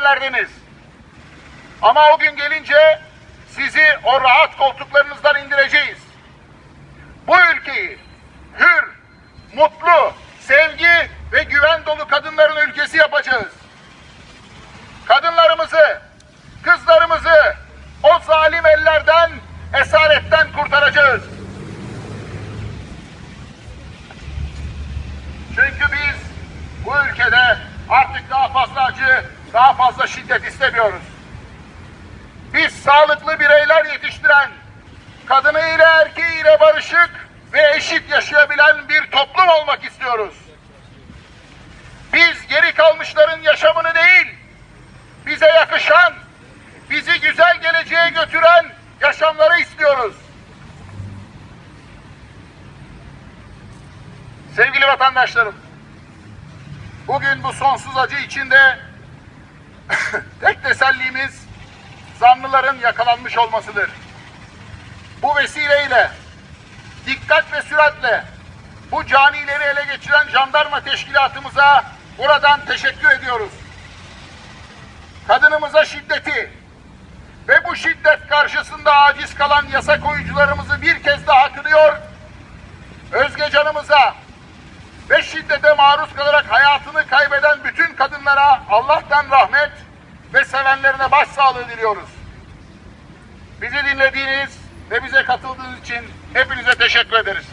yerlerdeniz. Ama o gün gelince sizi o rahat koltuklarınızdan indireceğiz. Bu ülkeyi hür, mutlu, sevgi ve güven dolu kadınların ülkesi yapacağız. Kadınlarımızı, kızlarımızı o zalim ellerden, esaretten kurtaracağız. Çünkü biz bu ülkede artık daha fazla acı, daha fazla şiddet istemiyoruz. Biz sağlıklı bireyler yetiştiren, kadınıyla erkeğiyle barışık ve eşit yaşayabilen bir toplum olmak istiyoruz. Biz geri kalmışların yaşamını değil, bize yakışan, bizi güzel geleceğe götüren yaşamları istiyoruz. Sevgili vatandaşlarım, bugün bu sonsuz acı içinde tek tesellimiz zanlıların yakalanmış olmasıdır. Bu vesileyle dikkat ve süratle bu canileri ele geçiren jandarma teşkilatımıza buradan teşekkür ediyoruz. Kadınımıza şiddeti ve bu şiddet karşısında aciz kalan yasa koyucularımızı bir kez daha kınıyor. Özge canımıza ve şiddete maruz kalarak hayatını kaybeden bütün kadınlara Allah'tan rahmet ve sevenlerine başsağlığı diliyoruz. Bizi dinlediğiniz ve bize katıldığınız için hepinize teşekkür ederiz.